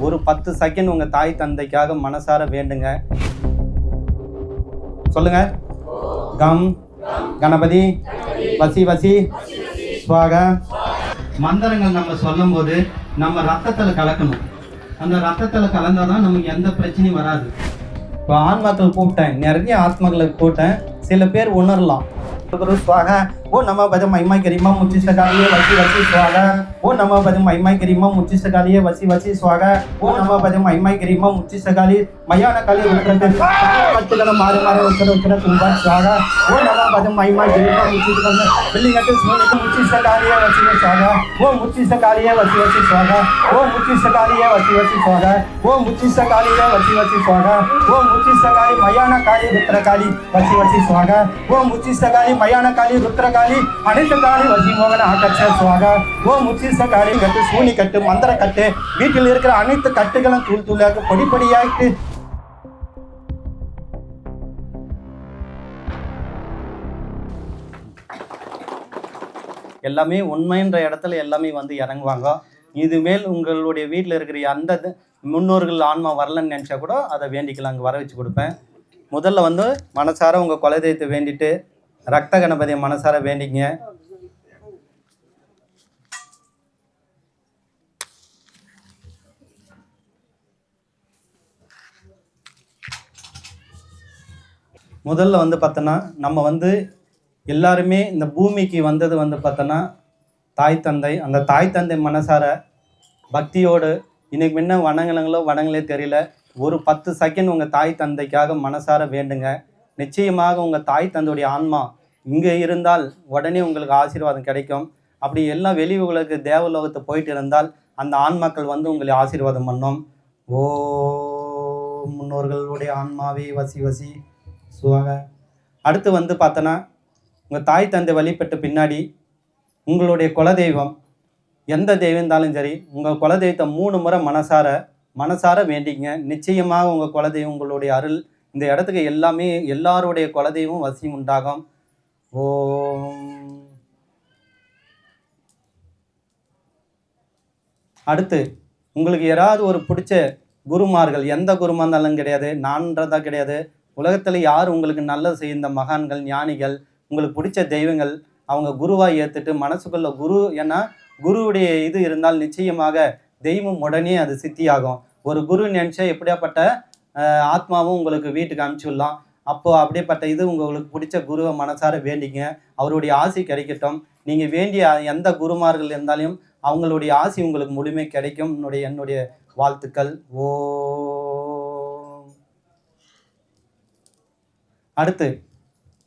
ஒரு பத்து செகண்ட் உங்க தாய் தந்தைக்காக மனசார வேண்டுங்க. சொல்லுங்க. கம். கணபதி. வசி வசி. சுவாக. மந்திரங்கள் நம்ம சொல்லும்போது நம்ம ரத்தத்தில் கலக்கணும். அந்த ரத்தத்தில் கலந்தாதான் நமக்கு எந்த பிரச்சனையும் வராது. இப்போ ஆன்மாக்கள் கூப்பிட்டேன். நிறைய ஆத்மாக்களை கூப்பிட்டேன். சில பேர் உணரலாம். சுவாக ஓ நம்ம பஜ மைமாய் கரிமா முச்சி சகாலியே வசி வசி சுவாக ஓ நம்ம பஜ மைமாய் கரிமா முச்சி சகாலியே வசி வசி சுவாக ஓ நம்ம பஜ மைமாய் கரிமா முச்சி சகாலி மயான காலி உட்கிறது கட்டுகளை மாறி மாறி உட்கிற உட்கிற துன்பா சுவாக ஓ நம்ம பஜ மைமாய் கரிமா முச்சி சகாலி பில்லிங்கட்டு சூனிக்கு முச்சிஷ்ட காலியே வசி வசாக ஓ முச்சி சகாலியே வசி வசி சுவாக ஓ முச்சி சகாலியே வசி வசி சுவாக ஓ முச்சி சகாலியே வசி வசி சுவாக ஓ முச்சி சகாலி மயான காலி ருத்ர காலி வசி வசி சுவாக ஓ முச்சி சகாலி மயான காலி ருத்ர காலி அனைத்து காலி வசி மோகன ஆகர்ஷ சுவாக. ஓ முச்சிஷ்ட காலி கட்டு சூனி கட்டு மந்திர கட்டு. வீட்டில் இருக்கிற அனைத்து கட்டுகளும் தூள் தூளாக பொடி எல்லாமே உண்மைன்ற இடத்துல எல்லாமே வந்து இறங்குவாங்க. இதுமேல் உங்களுடைய வீட்டில் இருக்கிற அந்த முன்னோர்கள் ஆன்மா வரலன்னு நினச்சா கூட அதை வேண்டிக்கலாம் அங்கே வர வச்சு கொடுப்பேன். முதல்ல வந்து மனசார உங்கள் குலதெய்வத்தை வேண்டிட்டு ரத்த கணபதியை மனசார வேண்டிங்க முதல்ல வந்து பார்த்தோன்னா நம்ம வந்து எல்லாருமே இந்த பூமிக்கு வந்தது வந்து பார்த்தோன்னா தாய் தந்தை அந்த தாய் தந்தை மனசார பக்தியோடு இன்றைக்கி முன்ன வணங்கலங்களோ வணங்களே தெரியல. ஒரு பத்து செகண்ட் உங்கள் தாய் தந்தைக்காக மனசார வேண்டுங்க. நிச்சயமாக உங்கள் தாய் தந்தையுடைய ஆன்மா இங்கே இருந்தால் உடனே உங்களுக்கு ஆசீர்வாதம் கிடைக்கும். அப்படி எல்லாம் வெளி உலக தேவலோகத்தை போயிட்டு இருந்தால் அந்த ஆன்மாக்கள் வந்து உங்களை ஆசீர்வாதம் பண்ணோம். ஓ முன்னோர்களுடைய ஆன்மாவே வசி வசி. சுவாக. அடுத்து வந்து பார்த்தோன்னா உங்கள் தாய் தந்தை வழிபட்ட பின்னாடி உங்களுடைய குலதெய்வம். எந்த தெய்வம் இருந்தாலும் சரி உங்கள் குலதெய்வத்தை மூணு முறை மனசார மனசார வேண்டிங்க நிச்சயமாக உங்கள் குலதெய்வம் உங்களுடைய அருள் இந்த இடத்துக்கு எல்லாமே எல்லாருடைய குலதெய்வம் வசியம் உண்டாகும். ஓம். அடுத்து உங்களுக்கு யாராவது ஒரு பிடிச்ச குருமார்கள் எந்த குருமா இருந்தாலும் கிடையாது நான்றதா கிடையாது. உலகத்தில் யார் உங்களுக்கு நல்லது செய்யுந்த மகான்கள் ஞானிகள் உங்களுக்கு பிடிச்ச தெய்வங்கள் அவங்க குருவாக ஏற்றுட்டு மனசுக்குள்ள குரு ஏன்னா குருவுடைய இது இருந்தால் நிச்சயமாக தெய்வம் உடனே அது சித்தியாகும். ஒரு குரு நினச்சா எப்படியாப்பட்ட ஆத்மாவும் உங்களுக்கு வீட்டுக்கு அனுப்பிச்சுடலாம் அப்போது அப்படிப்பட்ட இது உங்களுக்கு பிடிச்ச குருவை மனசார வேண்டிங்க. அவருடைய ஆசி கிடைக்கட்டும். நீங்கள் வேண்டிய எந்த குருமார்கள் இருந்தாலும் அவங்களுடைய ஆசி உங்களுக்கு முழுமை கிடைக்கும். என்னுடைய என்னுடைய வாழ்த்துக்கள். ஓ. அடுத்து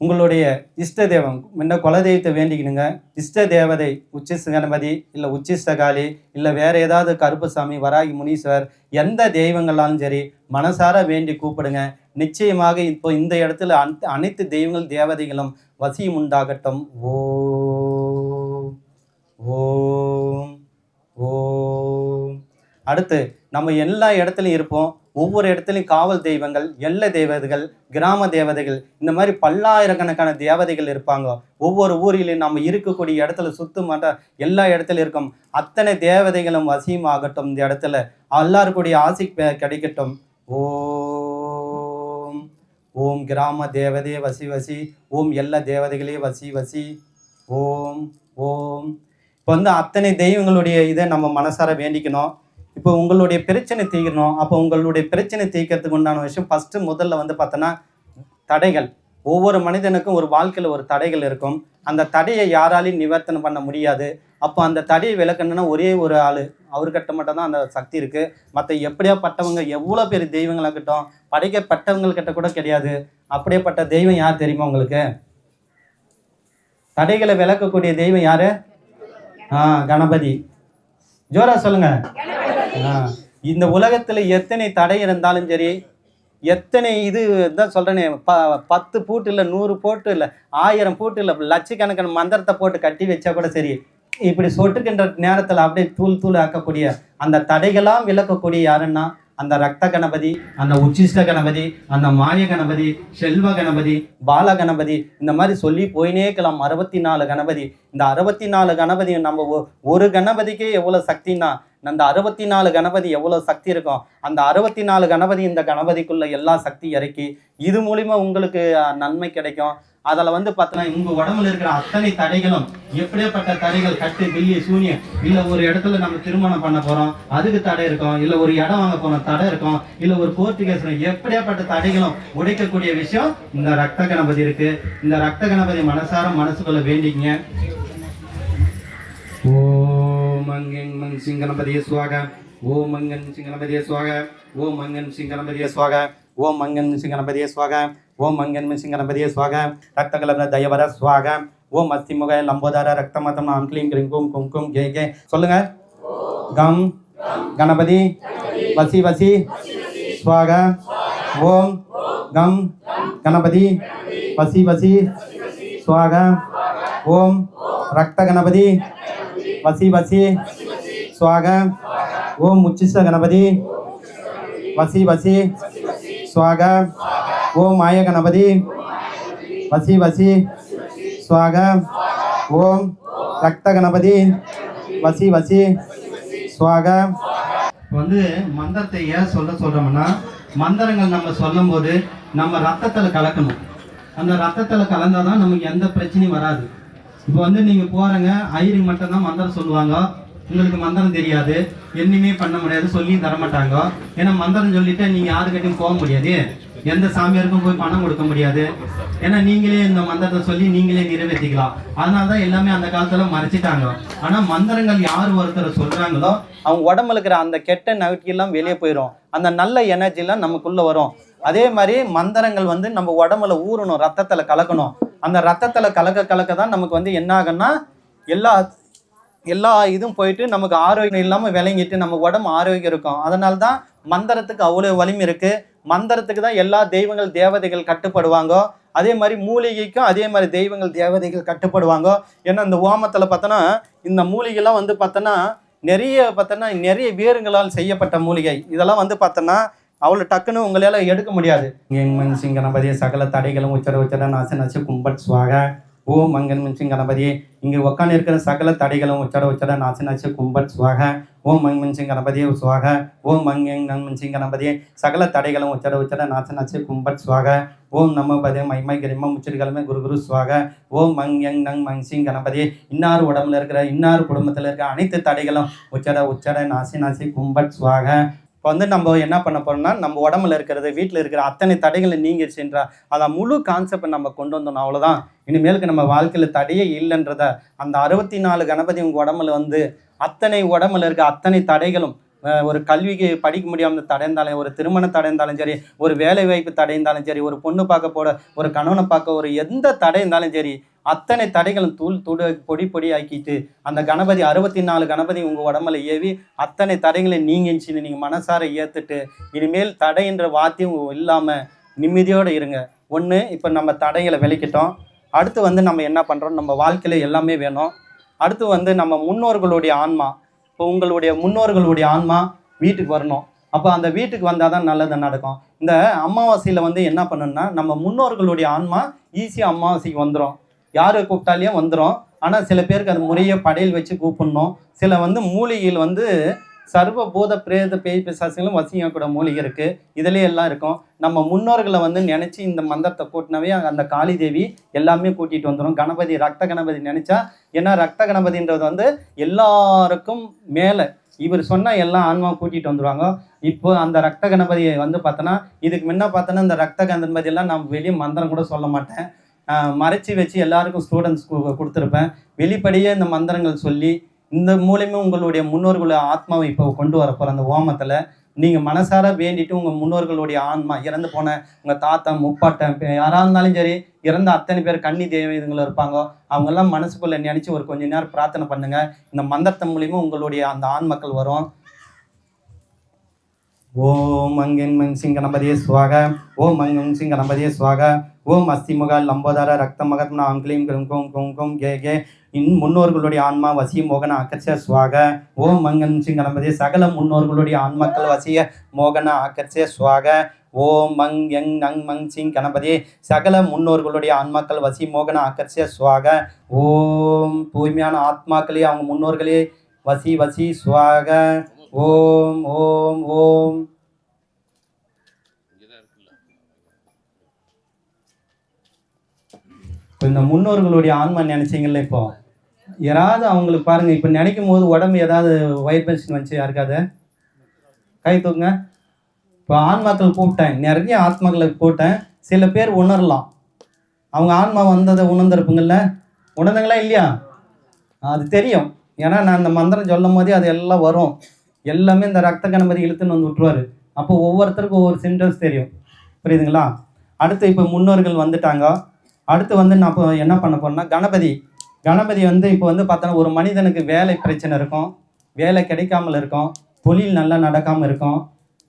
உங்களுடைய இஷ்ட தெய்வம் முன்ன குலதெய்வத்தை வேண்டிக்கணுங்க. இஷ்ட தேவதை உச்சிஷ்ட கணபதி இல்லை உச்சிஷ்டகாளி இல்லை வேற ஏதாவது கருப்புசாமி வராகி முனீஸ்வர் எந்த தெய்வங்களாலும் சரி மனசார வேண்டி கூப்பிடுங்க. நிச்சயமாக இப்போ இந்த இடத்துல அனைத்து அனைத்து தெய்வங்கள் தேவதைகளும் வசியம் உண்டாகட்டும். ஓ ஓ. அடுத்து நம்ம எல்லா இடத்துலையும் இருப்போம். ஒவ்வொரு இடத்துலையும் காவல் தெய்வங்கள் எல்ல தேவதைகள் கிராம தேவதைகள் இந்த மாதிரி பல்லாயிரக்கணக்கான தேவதைகள் இருப்பாங்க. ஒவ்வொரு ஊரிலையும் நம்ம இருக்கக்கூடிய இடத்துல சுத்து மாட்ட எல்லா இடத்துலையும் இருக்கும். அத்தனை தேவதைகளும் வசியமாகட்டும் இந்த இடத்துல. எல்லாருக்கூடிய ஆசி கிடைக்கட்டும். ஓம் ஓம் கிராம தேவதையே வசி வசி. ஓம் எல்லா தேவதைகளே வசி வசி. ஓம் ஓம். இப்போ வந்து அத்தனை தெய்வங்களுடைய இதை நம்ம மனசார வேண்டிக்கணும். இப்போ உங்களுடைய பிரச்சனை தீர்க்கணும் அப்போ உங்களுடைய பிரச்சனை தீர்க்கறதுக்கு உண்டான விஷயம் ஃபஸ்ட்டு முதல்ல வந்து பார்த்தோன்னா தடைகள். ஒவ்வொரு மனிதனுக்கும் ஒரு வாழ்க்கையில் ஒரு தடைகள் இருக்கும். அந்த தடையை யாராலையும் நிவர்த்தனை பண்ண முடியாது. அப்போ அந்த தடையை விளக்கணும்னா ஒரே ஒரு ஆள். அவர்கிட்ட மட்டும் தான் அந்த சக்தி இருக்குது மற்ற எப்படியாப்பட்டவங்க எவ்வளோ பெரிய தெய்வங்களாகட்டும் படைக்கப்பட்டவங்கள்கிட்ட கூட கிடையாது. அப்படியேப்பட்ட தெய்வம் யார் தெரியுமா உங்களுக்கு? தடைகளை விளக்கக்கூடிய தெய்வம் யாரு? ஆ கணபதி. ஜோரா சொல்லுங்க. இந்த உலகத்துல எத்தனை தடை இருந்தாலும் சரி எத்தனை இது தான் சொல்றேனே ப பத்து பூட்டு இல்லை நூறு போட்டு இல்லை ஆயிரம் பூட்டு இல்லை லட்சக்கணக்கான மந்திரத்தை போட்டு கட்டி வச்சா கூட சரி. இப்படி சொட்டுக்கின்ற நேரத்தில் அப்படியே தூள் தூள் ஆக்கக்கூடிய அந்த தடைகளாம் விளக்கக்கூடிய யாருன்னா அந்த ரத்த கணபதி அந்த உச்சிஷ்ட கணபதி அந்த மாய கணபதி செல்வ கணபதி பால கணபதி இந்த மாதிரி சொல்லி போயினே இருக்கலாம். அறுபத்தி நாலு கணபதி இந்த அறுபத்தி நாலு கணபதி நம்ம ஒ- ஒரு கணபதிக்கே எவ்வளோ சக்தின்னா அந்த அறுபத்தி நாலு கணபதி எவ்வளோ சக்தி இருக்கும் அந்த அறுபத்தி நாலு கணபதி இந்த கணபதிக்குள்ள எல்லா சக்தி இறக்கி இது மூலிமா உங்களுக்கு நன்மை கிடைக்கும். அதில் வந்து பார்த்தோன்னா உங்கள் உடம்புல இருக்கிற அத்தனை தடைகளும் எப்படியாப்பட்ட தடைகள் கட்டு பில்லி சூனியம் இல்லை ஒரு இடத்துல நம்ம திருமணம் பண்ண போகிறோம் அதுக்கு தடை இருக்கும் இல்லை ஒரு இடம் வாங்க போன தடை இருக்கும் இல்லை ஒரு கோர்ட்டு கேஸ் எப்படியாப்பட்ட தடைகளும் உடைக்கக்கூடிய விஷயம் இந்த ரத்த கணபதி இருக்குது இந்த ரத்த கணபதி மனசார மனசுக்குள்ள வேண்டிங்க ஓம் அங்கெங் மங் சிங்கணபதிய சுவாக. ஓம் மங்கன் சிங்கனபதிய சுவாக. ஓம் மங்கன் சிங்கனபதிய சுவாக. ஓம் மங்கன் சிங்கனபதிய சுவாக. ஓம் மங்கன் சிங்கனபதிய சுவாக. ரத்த கலந்த தயவர சுவாக. ஓம் அஸ்திமுக லம்போதார ரக்தமதம் ஆம் க்ளீம் க்ரீம் கும் கும் கும் கே கே. சொல்லுங்க. கம். கணபதி. வசி வசி. சுவாக. ஓம். கம். கணபதி. வசி வசி. சுவாக. ஓம். ரக்த கணபதி. வசி வசி. சுவாக. ஓம் உச்சிச கணபதி. வசி வசி. சுவாக. ஓம் மாய கணபதி. வசி வசி. சுவாக. ஓம் ரக்த கணபதி. வசி வசி. சுவாக. வந்து மந்திரத்தை ஏன் சொல்ல சொல்கிறோம்னா மந்திரங்கள் நம்ம சொல்லும்போது நம்ம ரத்தத்தில் கலக்கணும். அந்த ரத்தத்தில் கலந்தால் தான் நமக்கு எந்த பிரச்சனையும் வராது. இப்போ வந்து நீங்கள் போகிறங்க ஐயருக்கு மட்டும்தான் மந்திரம் சொல்லுவாங்க. உங்களுக்கு மந்திரம் தெரியாது. என்னையுமே பண்ண முடியாது. சொல்லியும் தர மாட்டாங்க. ஏன்னா மந்திரம் சொல்லிட்டு நீங்கள் யாருக்கிட்டையும் போக முடியாது. எந்த சாமியாருக்கும் போய் பணம் கொடுக்க முடியாது. ஏன்னா நீங்களே இந்த மந்திரத்தை சொல்லி நீங்களே நிறைவேற்றிக்கலாம். அதனால தான் எல்லாமே அந்த காலத்தில் மறைச்சிட்டாங்க. ஆனால் மந்திரங்கள் யார் ஒருத்தர் சொல்கிறாங்களோ அவங்க உடம்புல இருக்கிற அந்த கெட்ட நகைக்கெல்லாம் வெளியே போயிடும் அந்த நல்ல எனர்ஜிலாம் நமக்குள்ளே வரும். அதே மாதிரி மந்திரங்கள் வந்து நம்ம உடம்புல ஊறணும் ரத்தத்துல கலக்கணும். அந்த ரத்தத்துல கலக்க கலக்க தான் நமக்கு வந்து என்ன ஆகும்னா எல்லா எல்லா இதுவும் போயிட்டு நமக்கு ஆரோக்கியம் இல்லாமல் விளங்கிட்டு நம்ம உடம்பு ஆரோக்கியம் இருக்கும். அதனால தான் மந்திரத்துக்கு அவ்வளோ வலிமை இருக்கு. மந்திரத்துக்கு தான் எல்லா தெய்வங்கள் தேவதைகள் கட்டுப்படுவாங்க. அதே மாதிரி மூலிகைக்கும் அதே மாதிரி தெய்வங்கள் தேவதைகள் கட்டுப்படுவாங்க. ஏன்னா இந்த ஓமத்தில் பார்த்தோன்னா இந்த மூலிகைலாம் வந்து பார்த்தோன்னா நிறைய பார்த்தோன்னா நிறைய வேருங்களால் செய்யப்பட்ட மூலிகை. இதெல்லாம் வந்து பார்த்தோன்னா அவ்வளோ டக்குன்னு உங்களால் எடுக்க முடியாது. எங்கன் சிங் கணபதி சகல தடைகளும் உச்சர உச்சர நாச நச்சு கும்பட் சுவாக ஓம் மங்கன் மின்சிங் கணபதி இங்கே உட்காந்து இருக்கிற சகல தடைகளும் உச்சர உச்சர நாச நச்சு கும்பட் சுவாக ஓம் மங் சிங் கணபதி சுவாக ஓம் மங்கங் நங் மின்சிங் கணபதி சகல தடைகளும் உச்சர உச்சர நாச நச்சு கும்பட் சுவாக ஓம் நம பதே மைமை கரிமம் முச்சிறுகளுமே குரு குரு சுவாக. ஓம் மங் யங் நங் மங் சிங் கணபதி இன்னார் உடம்புல இருக்கிற இன்னார் குடும்பத்தில் இருக்கிற அனைத்து தடைகளும் உச்சர உச்சர நாசி நாசி கும்பட் சுவாக இப்போ வந்து நம்ம என்ன பண்ண போறோம்னா நம்ம உடம்புல இருக்கிறது வீட்டில் இருக்கிற அத்தனை தடைகளை நீங்கிடுச்சுன்றா அதை முழு கான்செப்ட் நம்ம கொண்டு வந்தோம் அவ்வளோதான் இனிமேலுக்கு நம்ம வாழ்க்கையில் தடையே இல்லைன்றத அந்த அறுபத்தி நாலு கணபதி உங்கள் உடம்புல வந்து அத்தனை உடம்புல இருக்க அத்தனை தடைகளும் ஒரு கல்விக்கு படிக்க முடியாமல் தடை இருந்தாலும் ஒரு திருமண தடை இருந்தாலும் சரி ஒரு வேலை வாய்ப்பு தடை இருந்தாலும் சரி ஒரு பொண்ணு பார்க்க போட ஒரு கணவனை பார்க்க ஒரு எந்த தடை இருந்தாலும் சரி அத்தனை தடைகளும் தூள் துடு பொடி பொடி ஆக்கிட்டு அந்த கணபதி அறுபத்தி நாலு கணபதி உங்கள் உடம்புல ஏவி அத்தனை தடைகளை நீங்கிச்சுன்னு நீங்கள் மனசார ஏற்றுட்டு இனிமேல் தடைன்ற வாத்தியம் இல்லாமல் நிம்மதியோடு இருங்க. ஒன்று இப்போ நம்ம தடைகளை விளக்கிட்டோம் அடுத்து வந்து நம்ம என்ன பண்ணுறோம் நம்ம வாழ்க்கையில் எல்லாமே வேணும். அடுத்து வந்து நம்ம முன்னோர்களுடைய ஆன்மா இப்போ உங்களுடைய முன்னோர்களுடைய ஆன்மா வீட்டுக்கு வரணும். அப்போ அந்த வீட்டுக்கு வந்தால் தான் நல்லது நடக்கும்? இந்த அமாவாசையில் வந்து என்ன பண்ணணும்னா நம்ம முன்னோர்களுடைய ஆன்மா ஈஸியாக அமாவாசைக்கு வந்துடும் யார் கூப்பிட்டாலையும் வந்துடும் ஆனால் சில பேருக்கு அது முறையை படையல் வச்சு கூப்பிடணும். சில வந்து மூலிகையில் வந்து சர்வ பூத பிரேத பேய் பிசாசுகளும் வசியக்கூட மூலிகை இருக்குது இதுலேயே எல்லாம் இருக்கும். நம்ம முன்னோர்களை வந்து நினச்சி இந்த மந்திரத்தை கூட்டினவே அந்த காளி தேவி எல்லாமே கூட்டிகிட்டு வந்துடும் கணபதி ரத்த கணபதி நினச்சா ஏன்னா ரத்த கணபதின்றது வந்து எல்லாருக்கும் மேலே. இவர் சொன்னால் எல்லாம் ஆன்மாவும் கூட்டிகிட்டு வந்துடுவாங்க இப்போ அந்த ரத்த கணபதியை வந்து பார்த்தோன்னா இதுக்கு முன்ன பார்த்தோன்னா இந்த ரத்த கணபதி எல்லாம் நான் வெளியே மந்திரம் கூட சொல்ல மாட்டேன். மறைச்சி வச்சு எல்லாருக்கும் ஸ்டூடெண்ட்ஸ் கொடுத்துருப்பேன். வெளிப்படையே இந்த மந்திரங்கள் சொல்லி இந்த மூலியமா உங்களுடைய முன்னோர்களுடைய ஆத்மாவை இப்போ கொண்டு வர போகிற அந்த ஓமத்தில் நீங்கள் மனசார வேண்டிட்டு உங்கள் முன்னோர்களுடைய ஆன்மா இறந்து போன உங்கள் தாத்தா முப்பாட்டன் யாராக யாரா இருந்தாலும் சரி இறந்த அத்தனை பேர் கன்னி தெய்வங்களும் இருப்பாங்க அவங்கெல்லாம் மனசுக்குள்ளே நினச்சி ஒரு கொஞ்ச நேரம் பிரார்த்தனை பண்ணுங்க. இந்த மந்திரத்தின் மூலியமா உங்களுடைய அந்த ஆன்மக்கள் வரும். ஓம் மங்கன் மங் சிங் சுவாக ஓம் அங்கம் சிங் கணபதியே சுவாக ஓம் அஸ்திமுக லம்போதார ரக்த மகத்மன அங்கிலீம் கிரும் கும் கும் கும் கே கே. இன் முன்னோர்களுடைய ஆன்மா வசிய மோகன ஆக்கர்ஷ சுவாக. ஓம் மங்கன் சிங் கணபதி. சகல முன்னோர்களுடைய ஆன்மாக்கள் வசிய மோகன ஆக்கர்ஷ சுவாக. ஓம் மங் யங் நங் மங் சிங் கணபதி. சகல முன்னோர்களுடைய ஆன்மாக்கள் வசி மோகன ஆக்கர்ஷ சுவாக. ஓம் தூய்மையான ஆத்மாக்களே அவங்க முன்னோர்களே வசி வசி சுவாக. ஓம் ஓம் ஓம். இந்த முன்னோர்களுடைய ஆன்மா நினைச்சிங்களே இப்போ? யாராவது அவங்களுக்கு பாருங்க இப்போ நினைக்கும் போது உடம்பு ஏதாவது வைப்ரேஷன் வந்துச்சு யாருக்காவது? கை தூக்குங்க. இப்போ ஆன்மாக்கள் கூப்பிட்டேன். நிறைய ஆத்மாக்களை கூப்பிட்டேன். சில பேர் உணரலாம். அவங்க ஆன்மா வந்ததை உணர்ந்திருப்புங்கள்ல உணர்ந்தங்களா இல்லையா? அது தெரியும். ஏன்னா நான் இந்த மந்திரம் சொல்லும் போதே அது எல்லாம் வரும். எல்லாமே இந்த ரத்த கணபதி இழுத்துன்னு வந்து விட்டுருவாரு. அப்போ ஒவ்வொருத்தருக்கும் ஒவ்வொரு சிம்டம்ஸ் தெரியும். புரியுதுங்களா? அடுத்து இப்போ முன்னோர்கள் வந்துட்டாங்க. அடுத்து வந்து நான் இப்போ என்ன பண்ண போறேன்னா கணபதி. கணபதி வந்து இப்போ வந்து பார்த்தோன்னா ஒரு மனிதனுக்கு வேலை பிரச்சனை இருக்கும். வேலை கிடைக்காமல் இருக்கும். தொழில் நல்லா நடக்காமல் இருக்கும்.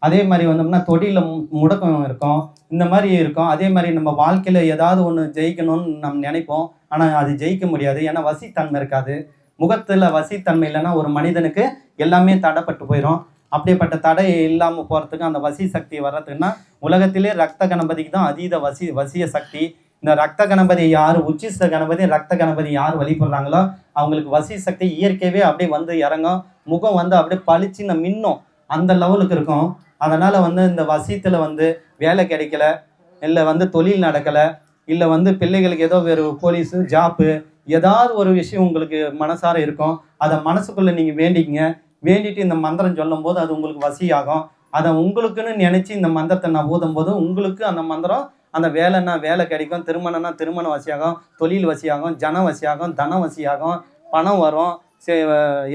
அதே மாதிரி வந்தோம்னா தொழிலில் முடக்கம் இருக்கும். இந்த மாதிரி இருக்கும். அதே மாதிரி நம்ம வாழ்க்கையில் ஏதாவது ஒன்று ஜெயிக்கணும்னு நம்ம நினைப்போம். ஆனால் அது ஜெயிக்க முடியாது. ஏன்னா வசித்தன்மை இருக்காது. முகத்தில் வசித்தன்மை இல்லைன்னா ஒரு மனிதனுக்கு எல்லாமே தடைப்பட்டு போயிடும் அப்படிப்பட்ட தடை இல்லாமல் போகிறதுக்கு அந்த வசி சக்தி வர்றதுக்குன்னா உலகத்திலே ரத்த கணபதிக்கு தான் அதீத வசி வசிய சக்தி. இந்த ரத்த கணபதி யார் உச்சிஷ்ட கணபதி ரத்த கணபதி யார் வழிபடுறாங்களோ அவங்களுக்கு வசி சக்தி இயற்கையாகவே அப்படியே வந்து இறங்கும். முகம் வந்து அப்படியே பளிச்சுன்னு மின்னும். அந்த லெவலுக்கு இருக்கும். அதனால் வந்து இந்த வசியத்தில் வந்து வேலை கிடைக்கல இல்லை வந்து தொழில் நடக்கலை இல்லை வந்து பிள்ளைகளுக்கு ஏதோ வேறு போலீஸு ஜாப்பு ஏதாவது ஒரு விஷயம் உங்களுக்கு மனசார இருக்கும். அதை மனசுக்குள்ளே நீங்கள் வேண்டிக்கிங்க. வேண்டிட்டு இந்த மந்திரம் சொல்லும் போது அது உங்களுக்கு வசியாகும். அதை உங்களுக்குன்னு நினச்சி இந்த மந்திரத்தை நான் ஊதும் போது உங்களுக்கு அந்த மந்திரம் அந்த வேலைன்னா வேலை கிடைக்கும் திருமணம்னா திருமண வசியாகும் தொழில் வசியாகும் ஜன வசியாகும் தன வசியாகும் பணம் வரும்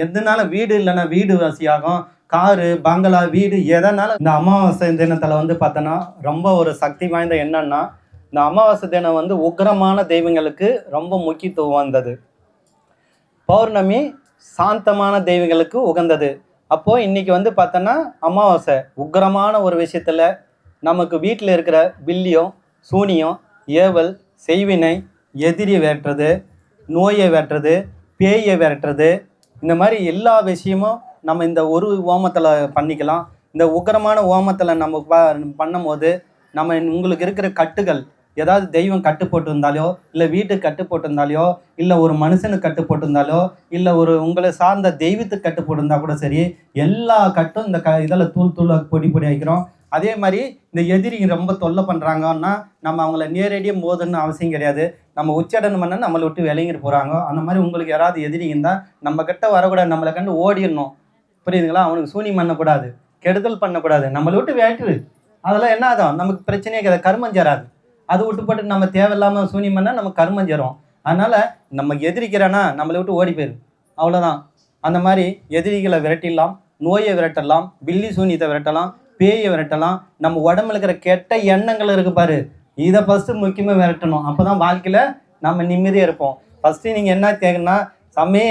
எதுனால வீடு இல்லைன்னா வீடு வசியாகும் காரு பங்களா வீடு எதனால? இந்த அமாவாசை தினத்தில் வந்து பார்த்தோன்னா ரொம்ப ஒரு சக்தி வாய்ந்த என்னன்னா இந்த அமாவாசை தினம் வந்து உக்கிரமான தெய்வங்களுக்கு ரொம்ப முக்கியத்துவம் வந்தது. பௌர்ணமி சாந்தமான தெய்வங்களுக்கு உகந்தது. அப்போது இன்னைக்கு வந்து பார்த்தோன்னா அமாவாசை உக்கிரமான ஒரு விஷயத்தில் நமக்கு வீட்டில் இருக்கிற பில்லியும் சூனியம் ஏவல் செய்வினை எதிரி வேட்டுறது நோயை வேட்டுறது பேயை விரட்டுறது இந்த மாதிரி எல்லா விஷயமும் நம்ம இந்த ஒரு ஓமத்தில் பண்ணிக்கலாம். இந்த உக்கரமான ஓமத்தில் நம்ம ப- பண்ணும்போது நம்ம உங்களுக்கு இருக்கிற கட்டுகள் ஏதாவது தெய்வம் கட்டு போட்டிருந்தாலோ இல்லை வீட்டுக்கு கட்டு போட்டிருந்தாலையோ இல்லை ஒரு மனுஷனுக்கு கட்டு போட்டிருந்தாலோ இல்லை ஒரு உங்களை சார்ந்த தெய்வத்துக்கு கட்டு போட்டிருந்தா கூட சரி எல்லா கட்டும் இந்த க இதில் தூள் தூள் பொடி பொடி ஆகிக்கிறோம் அதே மாதிரி இந்த எதிரி ரொம்ப தொல்லை பண்ணுறாங்கன்னா நம்ம அவங்கள நேரடியாக மோதுன்னு அவசியம் கிடையாது. நம்ம உச்சடனம் பண்ண நம்மளை விட்டு விளங்கிட்டு போகிறாங்க அந்த மாதிரி உங்களுக்கு யாராவது எதிரி இருந்தால் நம்ம கிட்ட வரக்கூடாது நம்மளை கண்டு ஓடிடணும். புரியுதுங்களா? அவனுக்கு சூனியம் பண்ணக்கூடாது கெடுதல் பண்ணக்கூடாது. நம்மளை விட்டு வேட்டுரு அதெல்லாம் என்ன ஆகும் நமக்கு பிரச்சனையே கிடையாது கருமம் சேராது. அது விட்டுப்பட்டு நம்ம தேவையில்லாமல் சூனியம் பண்ணால் கர்மம் சேரும் அதனால் நம்ம எதிரிக்கிறேன்னா நம்மளை விட்டு ஓடி போயிரு. அவ்வளோதான் அந்த மாதிரி எதிரிகளை விரட்டிடலாம் நோயை விரட்டலாம் பில்லி சூனியத்தை விரட்டலாம் பேயை விரட்டலாம். நம்ம உடம்புல இருக்கிற கெட்ட எண்ணங்கள் இருக்கு பாரு. இதை ஃபஸ்ட்டு முக்கியமாக விரட்டணும். அப்போ தான் வாழ்க்கையில் நம்ம நிம்மதியாக இருப்போம். ஃபஸ்ட்டு நீங்கள் என்ன கேட்கணும்னா சமே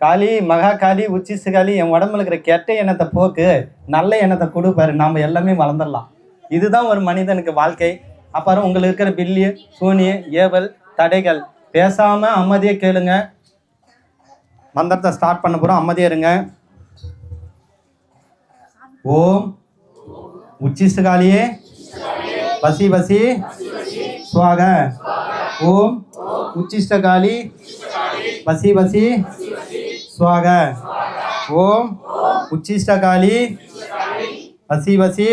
காளி மகா காளி உச்சிசு காளி என் உடம்புல இருக்கிற கெட்ட எண்ணத்தை போக்கு நல்ல எண்ணத்தை கொடுப்பாரு நாம் எல்லாமே வளர்ந்துடலாம். இதுதான் ஒரு மனிதனுக்கு வாழ்க்கை. அப்புறம் உங்களுக்கு இருக்கிற பில்லி சூனிய ஏவல் தடைகள். பேசாமல் அமைதியாக கேளுங்க. மந்திரத்தை ஸ்டார்ட் பண்ண போகிறோம் அமைதியாக இருங்க. ஓம். உச்சிஷ்ட பசி பசி. சுவாக. ஓம். உச்சிஷ்டகாலி பசி பசி. சுவாக. ஓம். உச்சிஷ்டகாலி பசி பசி.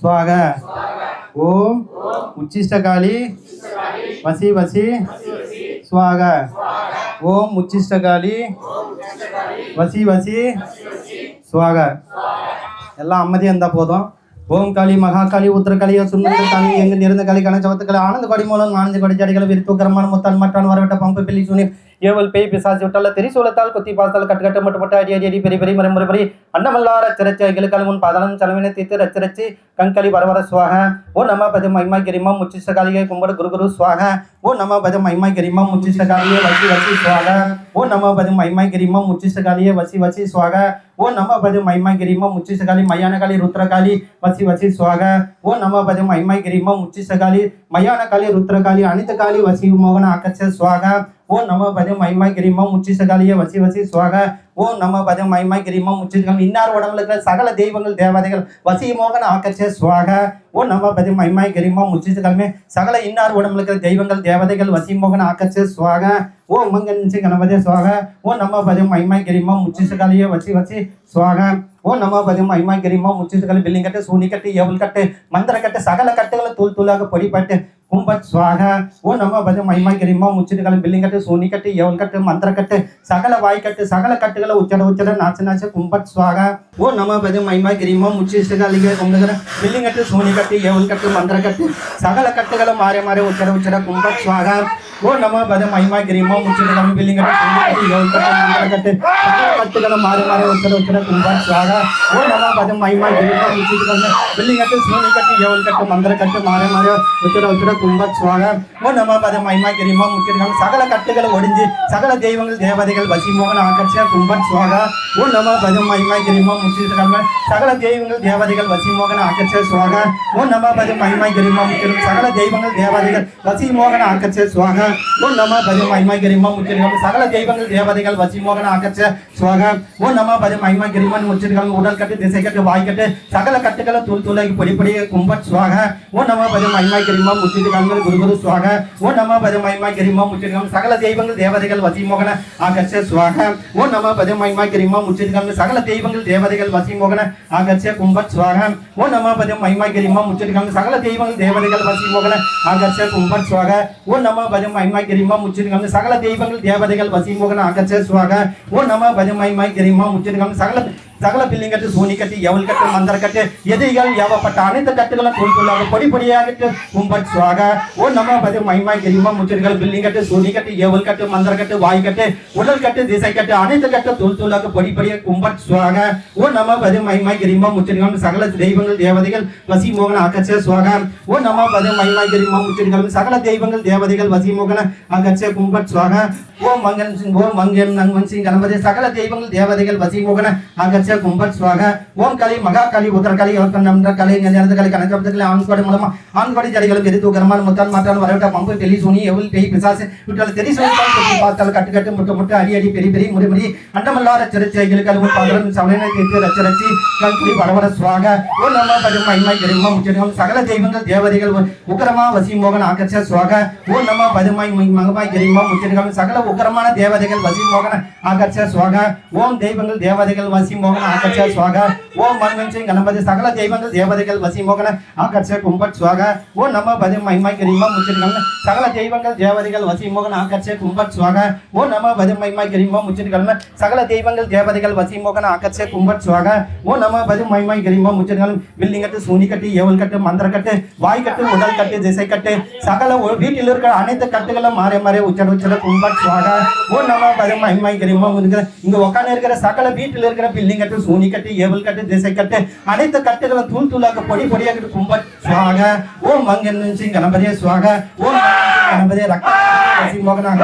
சுவாக. ஓம் உச்சிஷ்டகாளி. வசி வசி. சுவாக. ஓம் உச்சிஷ்டகாலி வசி வசி. சுவாக. எல்லாம் அம்மதியாக இருந்தால் போதும். ஓம் காளி மகாகாளி காளி உத்திரகாளி சுண்ணந்த காளி எங்கு நிறந்த காளி கணச்சவத்துக்களை ஆனந்த கொடி மூலம் ஆனந்த கொடி ஜடிகளை விருத்துக்கரமான முத்தான் மட்டான் வரவிட்ட பம்பு பில்லி சுனி ஏவல் பேய் பிசாசி விட்டால திரிசூலத்தால் கொத்தி பாசத்தால் கட்டுக்கட்டு மட்டுப்பட்டு அடி அடி அடி பெரிய பெரிய மறை முறை முறை. அன்னமல்லார சிறச்சி அகிலுக்கால் முன் பதனம் செலவினை தீர்த்து ரச்சி ரச்சி கங்கலி வரவர சுவாக. ஓ நம்ம பதி மகிமா கிரிமா முச்சிஷ்டகாலியை கும்பட குரு குரு சுவாக. ஓ நம்ம பதி மகிமா கிரிமா முச்சிஷ்டகாலியை வசி வசி சுவாக. ஓ நம்ம பதி மகிமா கிரிமா முச்சிஷ்டகாலியை வசி வசி சுவாக. ஓ நம்ம பதி மகிமா கிரிமா முச்சிஷ்டகாலி மயானகாலி ருத்ரகாலி வசி வசி சுவாக. ஓ நம்ம பதி மகிமா கிரிமா முச்சிஷ்டகாலி மயான காலி ருத்ரகாலி அனித காலி வசி மோகன ஆக்கர்ஷ சுவாக. ஓ நம பதம் மைமா கிரிமா முச்சிசகாலிய வசி வசி சுவாக. ஓம் நம பதம் மைமாய் கிரிமா முச்சிசகம் இன்னார் உடம்புல இருக்கிற சகல தெய்வங்கள் தேவதைகள் வசிமோகன ஆக்கச்சே சுவாக. ஓ நம பதம் மைமாய் கிரிமா முச்சிசகமே சகல இன்னார் உடம்புல இருக்கிற தெய்வங்கள் தேவதைகள் வசிமோகன ஆக்கச்சே சுவாக. ஓ மங்கன்சி கணபதே சுவாக. ஓ நம பதம் மைமாய் கிரிமா முச்சிசகாலிய வச்சு வச்சு சுவாக. ஓ நம்ம பதிவு மைமாய் கிரிமா முச்சிசுகள் பில்லிங் கட்டு சூனி கட்டு எவல் கட்டு மந்திர கட்டு சகல கட்டுகளை தூள் தூளாக பொடிப்பட்டு கும்பத் சுவாக. ஓ நம பதம் மைமாய் கிரிமா முச்சிட்டு முச்சிசுகாலி பில்லிங் கட்டு சோனி கட்டு எவல் கட்டு மந்திர கட்டு சகல வாய் கட்டு சகல கட்டுகளை உச்சட உச்சட நாச்ச நாச்ச கும்பத் சுவாக. ஓ நம பதம் மைமாய் கிரிமா முச்சிட்டு முச்சிசுகாலிக கும்பகர பில்லிங் கட்டு சோனி கட்டு எவல் கட்டு மந்திர கட்டு சகல கட்டுகளை மாறி மாறி உச்சட உச்சட கும்பத் சுவாக. ஓ நம பதம் மைமா கிரிமா முச்சிட்டு முச்சிசுகாலி பில்லிங் கட்டு சோனி கட்டு எவல் கட்டு மந்திர கட்டு சகல கட்டுகளை மாறி மாறி உச்சட உச்சட கும்பத் சுவாக. ஓ நம பதம் மைமா கிரிமா முச்சிட்டு முச்சிசுகாலி பில்லிங் கட்டு சோனி கட்டு எவல் கட்டு மந்திர கட்டு மாறி மாறி உச்சட உச்சட கும்பத் சுவாக ஓ நம பதம் மைமா கிரிமா முக்கியம் சகல கட்டுகளை ஒடிஞ்சு சகல தெய்வங்கள் தேவதைகள் வசிமோகன் ஆகர்ஷ கும்பத் சுவாக ஓ நம பதம் மைமா கிரிமா முச்சிசுகாலி சகல தெய்வங்கள் தேவதைகள் வசிமோகன் ஆகர்ஷ சுவாக. ஓ நம பதம் மைமா கிரிமா முச்சிசுகாலி சகல தெய்வங்கள் தேவதைகள் வசிமோகன் ஆகர்ஷ சுவாக. ஓ நம பதம் மைமா கிரிமா சகல தெய்வங்கள் தேவதைகள் வசிமோகன் ஆகர்ஷ சுவாகம் ஓ நம பதம் மைமா கிரிமன் முச்சிசுகாலி உடல் கட்டு திசை கட்டு வாய்க்கட்டு சகல கட்டுகளை தூள் தூளாகி பொடி பொடி சுவாக ஓ நம பதம் மைமா கிரிமா முச்சிசுகாலி குரு குருகுரு சுவாக. ஓ நம பதம் கிரிமா முச்சிசுகாலி சகல தெய்வங்கள் தேவதைகள் வசிமோகன. ஆகர்ஷ சுவாக. ஓ நம பதம் கிரிமா முச்சிசுகாலி சகல தெய்வங்கள் தேவதைகள் வசிமோகன. ஆகர்ஷ கும்பத் சுவாக. ஓ நம பதம் மைமா கிரிமா முச்சிசுகாலி சகல தெய்வங்கள் தேவதைகள் வசிமோகன. ஆகர்ஷ கும்பத் சுவாக. ஓ நம பதம் மைமா கிரிமா முச்சிசுகாலி சகல தெய்வங்கள் தேவதைகள் வசிமோகன. ஆகர்ஷ சுவாக. ஓ நம பதம் மைமா கிரிமா முச்சிசுகாலி சகல சகல பில்லிங் கட்டு சூனி கட்டு எவல் கட்டு மந்திர கட்டு எதிரிகள் ஏவப்பட்ட அனைத்து கட்டுகளும் தூள் பொடி பொடியாகிட்டு கும்பட் சுவாக. ஓ நம பதி மைமாய் கிரிமா முச்சிர்கள் பில்லிங் கட்டு சூனி கட்டு எவல் கட்டு மந்திர கட்டு வாய் கட்டு உடல் கட்டு திசை கட்டு அனைத்து கட்டு தூள் தூளாக பொடி பொடிய கும்பட் சுவாக. ஓ நம பதி மைமாய் கிரிமா முச்சிறுகள் சகல தெய்வங்கள் தேவதைகள் வசிமோகன அகச்சே ஆகச்ச சுவாக. ஓ நம பதி மைமாய் கிரிமா முச்சிர்கள் சகல தெய்வங்கள் தேவதைகள் வசிமோகன அகச்சே கும்பட் சுவாக. ஓ மங்கன் சிங் ஓ மங்கன் நன்மன் சிங் கணபதி சகல தெய்வங்கள் தேவதைகள் வசிமோகன மோகன ஆகச்ச கும்பட் ஓம் கலி மகா கலி உத்தர கலி யோத்தன கலை ஞானத கலை கணக்கபதத்தில் ஆண்கோடி மூலமா ஆண்கோடை ஜடிகளும் எதிர்த்து உகரமான முத்தான் மாற்றான் வரவிட்ட பம்பு தெளி சுனி எவ்வளவு பேய் பிசாசு விட்டால் தெரி சொல்லித்தான் பார்த்தால் கட்டு கட்டு முட்டு முட்டு அடி அடி பெரிய பெரிய முடி முடி அண்டமல்லார சிறுச்சைகள் கழுவு பாதரம் சவனை கேட்டு ரச்ச ரச்சி கல்குடி வரவர சுவாக ஓ நம பதும மைமை பெருமா முச்சரிகம் சகல தெய்வங்கள் தேவதைகள் உக்கரமா வசி மோகன் ஆகச்ச சுவாக ஓ நம்ம பதுமாய் மகமாய் கிரிமா முச்சரிகம் சகல உக்கரமான தேவதைகள் வசி மோகன ஆகச்ச சுவாக ஓம் தெய்வங்கள் தேவதைகள் வசி சகல தெய்வங்கள் தேவதைகள் வசி மோகன கும்பட் சுவாக. ஓ நம பதும் மைமை கிரிமா முச்சரிகம் சகல தெய்வங்கள் தேவதைகள் வசி மோகன ஆகச்ச சுவாக. ஓ நம பதும் மைமை கிரிமா முச்சரிகம் சகல தெய்வங்கள் தேவதைகள் வசி மோகன கும்பட் சுவாக. ஓ நம பதும் மைமை ஏவல் கட்டு மந்திர கட்டு உடல் கட்டு திசை கட்டு. சகல வீட்டில் இருக்கிற அனைத்து கட்டுகளும் மாறி மாறி உச்சட உச்சட கும்பட் சுவாக. ஓ நம்ம பதும் மைமை கிரிமா இங்க உட்காந்து இருக்கிற சகல வீட்டில் இருக்கிற பில்லிங்க கட்டு சூனி கட்டு ஏவல் கட்டு திசை கட்டு அனைத்து கட்டுகளும் தூள் தூளாக பொடி பொடியாக கும்ப சுவாக. ஓம் மங்கன் சிங் கணபதியே சுவாக. ஓம் கணபதியே ரக்த வசி மோகனாக.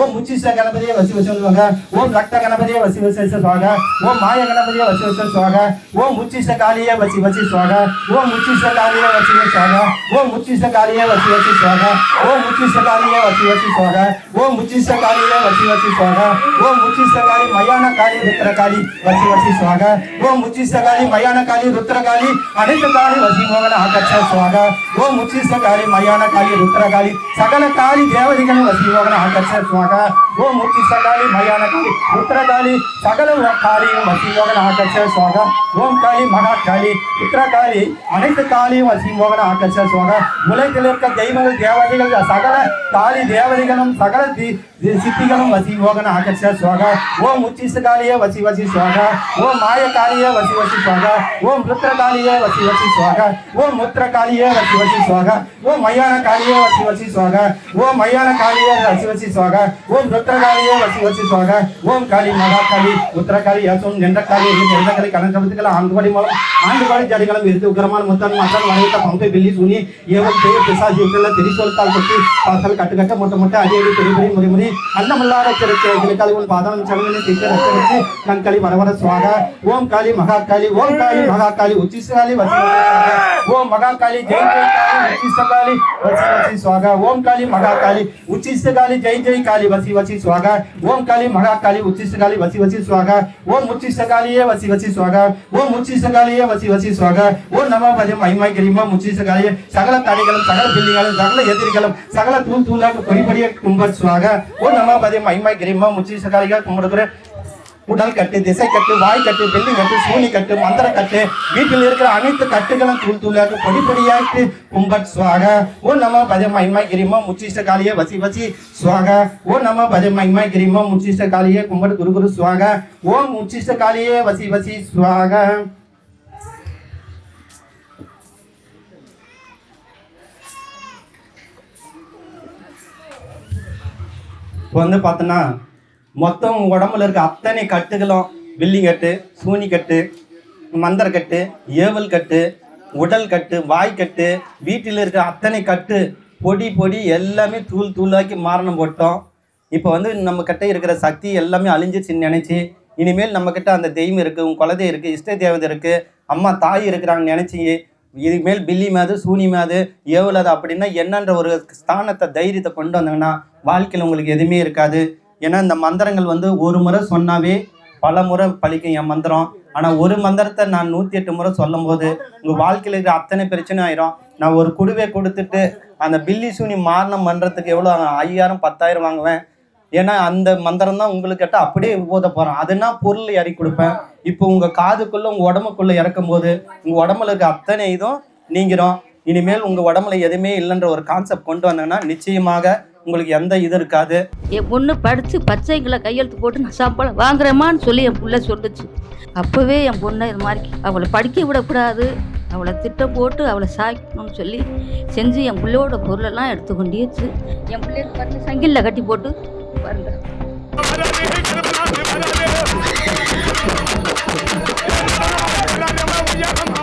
ஓம் முச்சிஷ்ட கணபதியே வசி வசி சுவாக ஓம் ரக்த கணபதியே வசி வசி சுவாக. ஓம் மாய கணபதியே வசி வசி சுவாக. ஓம் முச்சிஷ்ட காளியே வசி வசி சுவாக. ஓம் முச்சிஷ்ட காளியே வசி வசி சுவாக. ஓம் முச்சிஷ்ட காளியே வசி வசி சுவாக. ஓம் முச்சிஷ்ட காளியே வசி வசி சுவாக. ஓம் முச்சிஷ்ட காளியே வசி வசி சுவாக. ஓம் முச்சிஷ்ட காளி மயான காளி ருத்ர காளி வசி வசி சுவாக ஓம் முச்சிஷ்ட காளி மயான காளி ருத்ர காளி அனைத்து காளி வசி மோகன ஆகச்ச சுவாக ஓம் முச்சிஷ்ட காளி மயான காளி ருத்ர காளி சகல காளி தேவதைகளும் வசி மோகன ஆகச்ச சுவாக ஓம் முச்சிஷ்ட காளி மயான அனைத்து காளியும் வசி மோகன சுவாக உலகத்தில் இருக்க தெய்வங்கள் தேவதைகள் சகல காளி தேவதைகளும் சகல சித்திகளும் வசி மோகன சுவாக ஓம் காளியே வசி வசி சுவாக ஓம் மாய காளியே வசி வசி சுவாக ஓம் ருத்ர காளியே வசி வசி சுவாக ஓம் முத்திர காளியே வசி வசி சுவாக ஓம் காளியே வசி வசி சுவாக ஓம் காளியே வசி வசி சுவாக ஓம் ருத்ர காளியே வசி வசி சுவாக ஓம் காளி மகா காளி உத்திர காளி யசோம் என்ற காளி என்ற காளி கணக்கபத்துக்கள் ஆண்குபடி மூலம் ஆண்டு கால ஜடிகளும் இருக்கு உக்கிரமான முத்தன் மத்தன் வரைத்த பம்பை பில்லி சுனி ஏவல் பேய பிசாசி இவர்கள் திரிசோல்தால் கொட்டி பாசல் கட்டு கட்ட மொட்டை மொட்டை அடி அடி பெரிய பெரிய முறை முறை அன்னமல்லார சிறச்சு கிளக்காலி உன் பாதம் சலவினை தீக்க ரச்ச வச்சு கண்காளி வரவர சுவாக ஓம் காளி மகா காளி ஓம் காளி மகா காளி உச்சிஸ்காளி வசி ஓம் மகா காளி ஜெய் ஜெய் காளி உச்சிஸ்காளி வசி வசி சுவாக ஓம் காளி மகா காளி உச்சிஸ்காளி ஜெய் ஜெய் காளி வசி வசி வசி சுவாக ஓம் காளி மகா காளி உச்சிஷ்ட காளி வசி வசி சுவாக ஓம் உச்சிஷ்ட காளியே வசி வசி சுவாக ஓம் உச்சிஷ்ட காளியே வசி வசி சுவாக ஓம் நம பஜம் மைமாய் கிரிமா உச்சிஷ்ட காளியே சகல தடைகளும் சகல பில்லிகளும் சகல எதிரிகளும் சகல தூள் தூளாக பொறிபடிய கும்பர் சுவாக ஓம் நம பஜம் மைமாய் கிரிமா உச்சிஷ்ட காளிகா கும்பிடுகிற உடல் கட்டு திசை கட்டு வாய் கட்டு வெள்ளி கட்டு சூனி கட்டு மந்திர கட்டு. வீட்டில் இருக்கிற அனைத்து கட்டுகளும் தூள் தூளாக பொடி பொடியாட்டு கும்பட் சுவாக. ஓ நம பஜ மைமா கிரிமோ முச்சிஷ்ட காலிய வசி வசி சுவாக. ஓ நம பஜ மைமா கிரிமோ முச்சிஷ்ட காலிய கும்பட் குரு குரு சுவாக. ஓ முச்சிஷ்ட காலிய வசி வசி சுவாக. இப்போ வந்து பார்த்தோன்னா மொத்தம் உடம்புல இருக்க அத்தனை கட்டுகளும் வில்லி கட்டு சூனி கட்டு கட்டு ஏவல் கட்டு உடல் கட்டு வாய் கட்டு வீட்டில் இருக்க அத்தனை கட்டு பொடி பொடி எல்லாமே தூள் தூளாக்கி மாரணம் போட்டோம். இப்போ வந்து நம்ம கிட்ட இருக்கிற சக்தி எல்லாமே அழிஞ்சிச்சின்னு நினச்சி இனிமேல் நம்ம கிட்ட அந்த தெய்வம் இருக்கு உன் குலதை இருக்கு இஷ்ட தேவதை இருக்கு அம்மா தாய் இருக்கிறாங்கன்னு நினைச்சி இதுமேல் பில்லி மேது சூனி மேது ஏவலாது அப்படின்னா என்னன்ற ஒரு ஸ்தானத்தை தைரியத்தை கொண்டு வந்தாங்கன்னா வாழ்க்கையில் உங்களுக்கு எதுவுமே இருக்காது. ஏன்னா இந்த மந்திரங்கள் வந்து ஒரு முறை சொன்னாவே பல முறை பழிக்கும் என் மந்திரம். ஆனால் ஒரு மந்திரத்தை நான் நூற்றி எட்டு முறை சொல்லும் போது உங்கள் வாழ்க்கையில் இருக்கிற அத்தனை பிரச்சனை ஆயிரும். நான் ஒரு குடுவை கொடுத்துட்டு அந்த பில்லி சூனி மாரணம் பண்ணுறதுக்கு எவ்வளோ ஐயாயிரம் பத்தாயிரம் வாங்குவேன். ஏன்னா அந்த மந்திரம் தான் உங்களுக்கிட்ட அப்படியே போத போகிறோம் அதுனா பொருள் இறக்கி கொடுப்பேன்? இப்போ உங்கள் காதுக்குள்ளே உங்கள் உடம்புக்குள்ளே இறக்கும் போது உங்கள் உடம்புல இருக்க அத்தனை இதுவும் நீங்கிறோம் இனிமேல் உங்கள் உடம்புல எதுவுமே இல்லைன்ற ஒரு கான்செப்ட் கொண்டு வந்தாங்கன்னா நிச்சயமாக உங்களுக்கு எந்த இது இருக்காது. என் பொண்ணு படித்து பச்சைங்களை கையெழுத்து போட்டு நான் சாப்பாடு வாங்குறேம்மான்னு சொல்லி என் பிள்ளை சொல்லுச்சு. அப்போவே என் பொண்ணை இது மாதிரி அவளை படிக்க விடக்கூடாது அவளை திட்டம் போட்டு அவளை சாய்க்கணும்னு சொல்லி செஞ்சு என் பிள்ளையோட பொருளெல்லாம் எடுத்து கொண்டிருச்சு. என் பிள்ளைக்கு பார்த்து சங்கிலில் கட்டி போட்டு வருங்க Yeah,